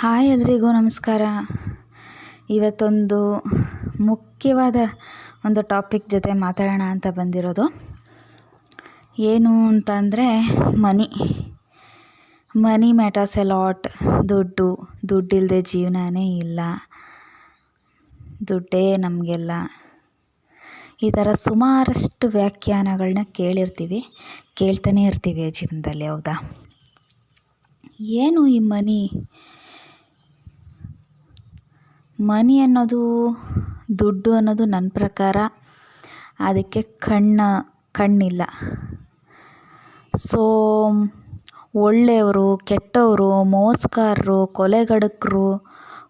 Hi ಎಲ್ರಿಗೂ ನಮಸ್ಕಾರ. ಇವತ್ತೊಂದು ಮುಖ್ಯವಾದ ಒಂದು ಟಾಪಿಕ್ ಜೊತೆ ಮಾತಾಡೋಣ ಅಂತ ಬಂದಿರೋದು. ಏನು ಅಂತ ಅಂದರೆ ಮನಿ. ಮನಿ ಮ್ಯಾಟರ್ಸ್ ಎ ದುಡ್ಡು ದುಡ್ಡಿಲ್ಲದೆ ಜೀವನನೇ ಇಲ್ಲ. ದುಡ್ಡೇ ನಮಗೆಲ್ಲ. ಈ ಥರ ಸುಮಾರಷ್ಟು ವ್ಯಾಖ್ಯಾನಗಳನ್ನ ಕೇಳಿರ್ತೀವಿ, ಕೇಳ್ತಾನೆ ಇರ್ತೀವಿ ಜೀವನದಲ್ಲಿ, ಹೌದಾ? ಏನು ಈ ಮನಿ? ಮನಿ ಅನ್ನೋದು, ದುಡ್ಡು ಅನ್ನೋದು ನನ್ನ ಪ್ರಕಾರ ಅದಕ್ಕೆ ಕಣ್ಣು, ಕಣ್ಣಿಲ್ಲ. ಸೋ ಒಳ್ಳೆಯವರು, ಕೆಟ್ಟವರು, ಮೋಸಗಾರರು, ಕೊಲೆಗಡಕರು,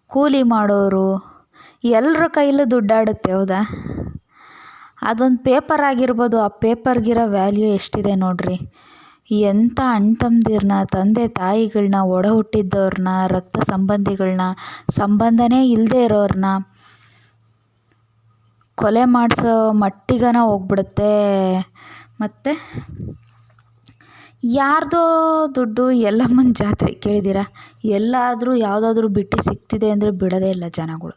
ಕೂಲಿ ಮಾಡೋರು ಎಲ್ಲರ ಕೈಲೂ ದುಡ್ಡಾಡುತ್ತೆ, ಹೌದಾ? ಅದೊಂದು ಪೇಪರ್ ಆಗಿರ್ಬೋದು, ಆ ಪೇಪರ್ಗಿರೋ ವ್ಯಾಲ್ಯೂ ಎಷ್ಟಿದೆ ನೋಡಿರಿ. ಎಂಥ ಅಣ್ಣ ತಮ್ಮದಿರನ್ನ ತಂದೆ ತಾಯಿಗಳನ್ನ ಒಡ ಹುಟ್ಟಿದ್ದವ್ರನ್ನ ರಕ್ತ ಸಂಬಂಧಿಗಳನ್ನ ಸಂಬಂಧನೇ ಇಲ್ಲದೇ ಇರೋರನ್ನ ಕೊಲೆ ಮಾಡಿಸೋ ಮಟ್ಟಿಗನ ಹೋಗ್ಬಿಡುತ್ತೆ. ಮತ್ತು ಯಾರ್ದೋ ದುಡ್ಡು ಎಲ್ಲಮ್ಮನ ಜಾತ್ರೆ ಕೇಳಿದ್ದೀರಾ? ಎಲ್ಲಾದರೂ ಯಾವುದಾದ್ರೂ ಬಿಟ್ಟು ಸಿಗ್ತಿದೆ ಅಂದರೆ ಬಿಡೋದೇ ಇಲ್ಲ ಜನಗಳು.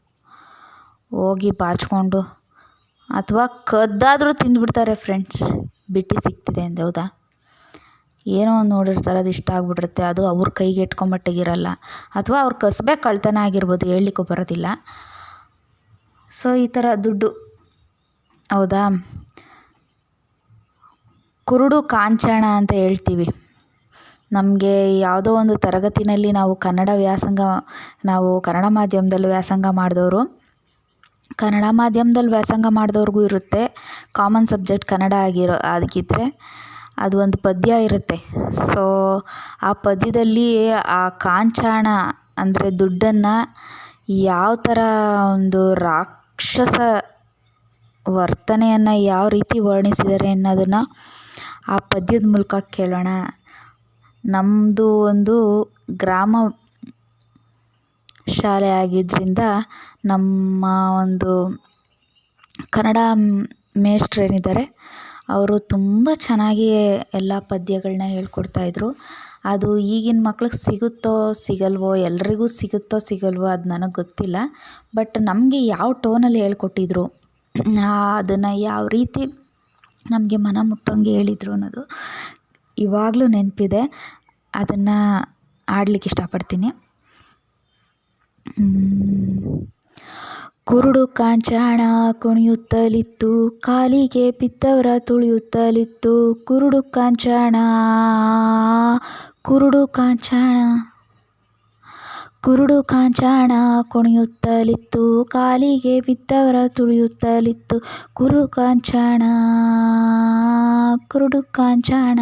ಹೋಗಿ ಬಾಚ್ಕೊಂಡು ಅಥವಾ ಕದ್ದಾದರೂ ತಿಂದುಬಿಡ್ತಾರೆ ಫ್ರೆಂಡ್ಸ್ ಬಿಟ್ಟು ಸಿಗ್ತಿದೆ ಅಂದೆ, ಹೌದಾ? ಏನೋ ಒಂದು ನೋಡಿರ್ತಾರೆ, ಅದು ಇಷ್ಟ ಆಗ್ಬಿಟ್ಟಿರುತ್ತೆ. ಅದು ಅವ್ರ ಕೈಗೆ ಇಟ್ಕೊಂಬಟ್ಟಿಗಿರಲ್ಲ ಅಥವಾ ಅವ್ರ ಕಸಬೇ ಕಳ್ತನ ಆಗಿರ್ಬೋದು, ಹೇಳಲಿಕ್ಕೂ ಬರೋದಿಲ್ಲ. ಸೊ, ಈ ಥರ ದುಡ್ಡು. ಹೌದಾ? ಕುರುಡು ಕಾಂಚಾಣ ಅಂತ ಹೇಳ್ತೀವಿ. ನಮಗೆ ಯಾವುದೋ ಒಂದು ತರಗತಿನಲ್ಲಿ ನಾವು ಕನ್ನಡ ವ್ಯಾಸಂಗ, ನಾವು ಕನ್ನಡ ಮಾಧ್ಯಮದಲ್ಲಿ ವ್ಯಾಸಂಗ ಮಾಡಿದವರು. ಕನ್ನಡ ಮಾಧ್ಯಮದಲ್ಲಿ ವ್ಯಾಸಂಗ ಮಾಡಿದವ್ರಿಗೂ ಇರುತ್ತೆ. ಕಾಮನ್ ಸಬ್ಜೆಕ್ಟ್ ಕನ್ನಡ ಆಗಿರೋ ಆಗಿದ್ದರೆ ಅದು ಒಂದು ಪದ್ಯ ಇರುತ್ತೆ. ಸೊ ಆ ಪದ್ಯದಲ್ಲಿ ಆ ಕಾಂಚಾಣ ಅಂದರೆ ದುಡ್ಡನ್ನು ಯಾವ ಥರ ಒಂದು ರಾಕ್ಷಸ ವರ್ತನೆಯನ್ನು ಯಾವ ರೀತಿ ವರ್ಣಿಸಿದ್ದಾರೆ ಅನ್ನೋದನ್ನು ಆ ಪದ್ಯದ ಮೂಲಕ ಕೇಳೋಣ. ನಮ್ಮದು ಒಂದು ಗ್ರಾಮ ಶಾಲೆ ಆಗಿದ್ದರಿಂದ ನಮ್ಮ ಒಂದು ಕನ್ನಡ ಮೇಷ್ಟ್ರೇನಿದ್ದಾರೆ ಅವರು ತುಂಬ ಚೆನ್ನಾಗಿ ಎಲ್ಲ ಪದ್ಯಗಳನ್ನ ಹೇಳ್ಕೊಡ್ತಾಯಿದ್ರು ಅದು ಈಗಿನ ಮಕ್ಳಿಗೆ ಸಿಗುತ್ತೋ ಸಿಗಲ್ವೋ, ಎಲ್ರಿಗೂ ಸಿಗುತ್ತೋ ಸಿಗಲ್ವೋ ಅದು ನನಗೆ ಗೊತ್ತಿಲ್ಲ. ಬಟ್ ನಮಗೆ ಯಾವ ಟೋನಲ್ಲಿ ಹೇಳ್ಕೊಟ್ಟಿದ್ರು ಅದನ್ನು ಯಾವ ರೀತಿ ನಮಗೆ ಮನ ಮುಟ್ಟೋಂಗೆ ಹೇಳಿದರು ಅನ್ನೋದು ಇವಾಗಲೂ ನೆನಪಿದೆ. ಅದನ್ನು ಆಡ್ಲಿಕ್ಕೆ ಇಷ್ಟಪಡ್ತೀನಿ. ಕುರುಡು ಕಾಂಚಾಣ ಕುಣಿಯುತ್ತಲಿತ್ತು, ಕಾಲಿಗೆ ಬಿದ್ದವರ ತುಳಿಯುತ್ತಲಿತ್ತು. ಕುರುಡು ಕಾಂಚಾಣ ಕುರುಡು ಕಾಂಚಾಣ ಕುರುಡು ಕಾಂಚಾಣ ಕುಣಿಯುತ್ತಲಿತ್ತು. ಕಾಲಿಗೆ ಬಿದ್ದವರ ತುಳಿಯುತ್ತಲಿತ್ತು. ಕುರು ಕಾಂಚಾಣ, ಕುರುಡು ಕಾಂಚಾಣ.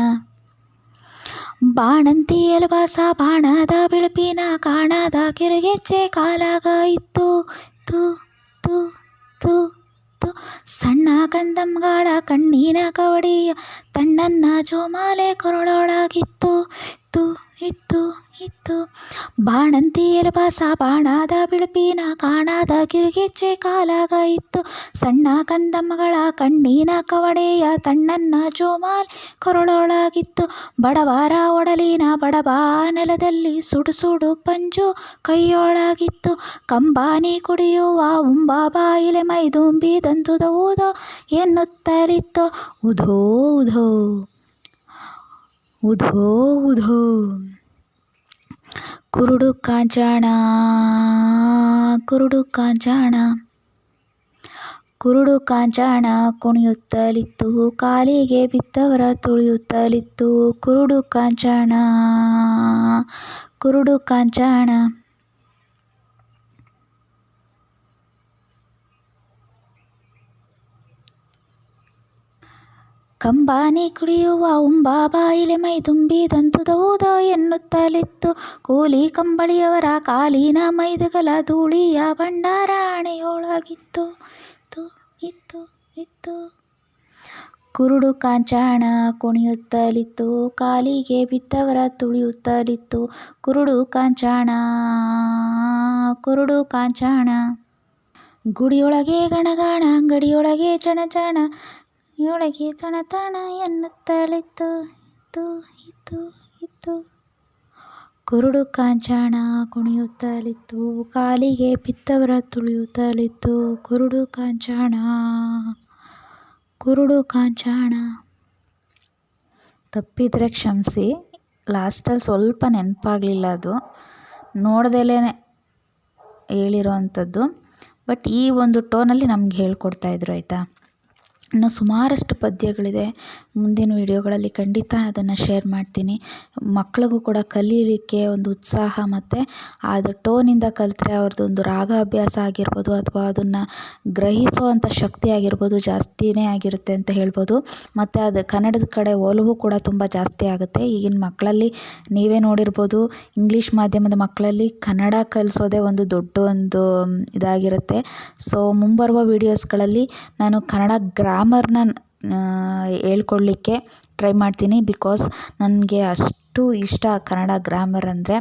ಬಾಣಂತಿ ಎಲಬಾಸ ಬಾಣದ ಬಿಳುಪಿನ ಕಾಣದ ಕೆರೆಗೆಚ್ಚೆ ಕಾಲಾಗ ಇತ್ತು. ತು ತು ತು ತು. ಸಣ್ಣ ಕಂದಮ್ಗಳ ಕಣ್ಣಿನ ಕವಡಿಯ ತಣ್ಣನ್ನ ಜೋಮಾಲೆ ಕೊರಳೊಳಗಿತ್ತು. ಇತ್ತು ಇತ್ತು ಇತ್ತು. ಬಾಣಂತಿ ಎಲಬಾಸ, ಬಾಣದ ಬಿಳುಪಿನ, ಕಾಣದ ಕಿರುಗೆಚ್ಚೆ ಕಾಲಾಗ ಇತ್ತು. ಸಣ್ಣ ಕಂದಮ್ಮಗಳ ಕಣ್ಣಿನ ಕವಡೆಯ ತಣ್ಣನ್ನ ಜೋಮಾಲ್ ಕೊರಳೊಳಗಿತ್ತು. ಬಡವಾರ ಒಡಲಿನ ಬಡಬಾ ನೆಲದಲ್ಲಿ ಸುಡು ಸುಡು ಪಂಜು ಕೈಯೊಳಗಿತ್ತು. ಕಂಬಾನಿ ಕುಡಿಯುವ ಉಂಬ ಬಾಯಿಲೆ ಮೈದುಂಬಿ ದಂತುದ ಊದೋ ಎನ್ನುತ್ತಲಿತ್ತು. ಉಧೋ ಉಧೋ ಉಧೋ ಉಧೋ. ಕುರುಡು ಕಾಂಚಾಣ ಕುರುಡು ಕಾಂಚಾಣ. ಕುರುಡು ಕಾಂಚಾಣ ಕುಣಿಯುತ್ತಲಿತ್ತು, ಕಾಲಿಗೆ ಬಿದ್ದವರ ತುಳಿಯುತ್ತಲಿತ್ತು. ಕುರುಡು ಕಾಂಚಾಣ ಕುರುಡು ಕಾಂಚಾಣ. ಕಂಬಾನಿ ಕುಡಿಯುವ ಉಂಬಾ ಬಾಯಿಲೆ ಮೈ ತುಂಬಿ ದಂತುದೌದ ಎನ್ನುತ್ತಲಿತ್ತು. ಕೂಲಿ ಕಂಬಳಿಯವರ ಕಾಲಿನ ಮೈದುಗಲ ಧೂಳಿಯ ಭಂಡಾರ ಹಣೆಯೊಳಗಿತ್ತು ಇತ್ತು ಇತ್ತು ಇತ್ತು. ಕುರುಡು ಕಾಂಚಾಣ ಕುಣಿಯುತ್ತಲಿತ್ತು. ಕಾಲಿಗೆ ಬಿದ್ದವರ ತುಳಿಯುತ್ತಲಿತ್ತು. ಕುರುಡು ಕಾಂಚಾಣ ಕುರುಡು ಕಾಂಚಾಣ. ಗುಡಿಯೊಳಗೆ ಗಣಗಾಣ, ಅಂಗಡಿಯೊಳಗೆ ಚಣಚಣ. ತಣ ತಣ ಎನ್ನುತ್ತಲಿತ್ತು ಇತ್ತು ಇತ್ತು ಇತ್ತು ಕುರುಡು ಕಾಂಚಾಣ ಕುಣಿಯುತ್ತಲಿತ್ತು ಕಾಲಿಗೆ ಪಿತ್ತವರ ತುಳಿಯುತ್ತಲಿತ್ತು ಕುರುಡು ಕಾಂಚಾಣ ಕುರುಡು ಕಾಂಚಾಣ. ತಪ್ಪಿದರೆ ಕ್ಷಮಿಸಿ, ಲಾಸ್ಟಲ್ಲಿ ಸ್ವಲ್ಪ ನೆನಪಾಗಲಿಲ್ಲ ಅದು. ನೋಡ್ದಲೇ ಹೇಳಿರೋ ಅಂಥದ್ದು ಬಟ್ ಈ ಒಂದು ಟೋನಲ್ಲಿ ನಮ್ಗೆ ಹೇಳ್ಕೊಡ್ತಾಯಿದ್ರು ಆಯಿತಾ? ಇನ್ನು ಸುಮಾರಷ್ಟು ಪದ್ಯಗಳಿದೆ. ಮುಂದಿನ ವೀಡಿಯೋಗಳಲ್ಲಿ ಖಂಡಿತ ಅದನ್ನು ಶೇರ್ ಮಾಡ್ತೀನಿ. ಮಕ್ಳಿಗೂ ಕೂಡ ಕಲೀಲಿಕ್ಕೆ ಒಂದು ಉತ್ಸಾಹ ಮತ್ತು ಅದು ಟೋನಿಂದ ಕಲಿತ್ರೆ ಅವ್ರದ್ದೊಂದು ರಾಗ ಅಭ್ಯಾಸ ಆಗಿರ್ಬೋದು ಅಥವಾ ಅದನ್ನು ಗ್ರಹಿಸುವಂಥ ಶಕ್ತಿ ಆಗಿರ್ಬೋದು ಜಾಸ್ತಿನೇ ಆಗಿರುತ್ತೆ ಅಂತ ಹೇಳ್ಬೋದು. ಮತ್ತು ಅದು ಕನ್ನಡದ ಕಡೆ ಒಲವು ಕೂಡ ತುಂಬ ಜಾಸ್ತಿ ಆಗುತ್ತೆ. ಈಗಿನ ಮಕ್ಕಳಲ್ಲಿ ನೀವೇ ನೋಡಿರ್ಬೋದು, ಇಂಗ್ಲೀಷ್ ಮಾಧ್ಯಮದ ಮಕ್ಕಳಲ್ಲಿ ಕನ್ನಡ ಕಲಿಸೋದೇ ಒಂದು ದೊಡ್ಡ ಒಂದು ಇದಾಗಿರುತ್ತೆ. ಸೊ ಮುಂಬರುವ ವೀಡಿಯೋಸ್ಗಳಲ್ಲಿ ನಾನು ಕನ್ನಡ ಗ್ರಾಮರ್ನ ಹೇಳ್ಕೊಡ್ಲಿಕ್ಕೆ ಟ್ರೈ ಮಾಡ್ತೀನಿ ಬಿಕಾಸ್ ನನಗೆ ಅಷ್ಟು ಇಷ್ಟ ಕನ್ನಡ ಗ್ರಾಮರ್ ಅಂದರೆ.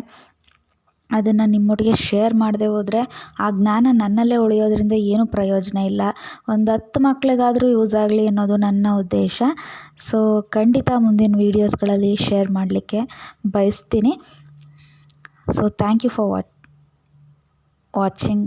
ಅದನ್ನು ನಿಮ್ಮೊಟ್ಟಿಗೆ ಶೇರ್ ಮಾಡದೆ ಹೋದರೆ ಆ ಜ್ಞಾನ ನನ್ನಲ್ಲೇ ಉಳಿಯೋದ್ರಿಂದ ಏನೂ ಪ್ರಯೋಜನ ಇಲ್ಲ. ಒಂದು ಹತ್ತು ಮಕ್ಳಿಗಾದರೂ ಯೂಸ್ ಆಗಲಿ ಅನ್ನೋದು ನನ್ನ ಉದ್ದೇಶ. ಸೊ ಖಂಡಿತ ಮುಂದಿನ ವೀಡಿಯೋಸ್ಗಳಲ್ಲಿ ಶೇರ್ ಮಾಡಲಿಕ್ಕೆ ಬಯಸ್ತೀನಿ. So thank you for watch watching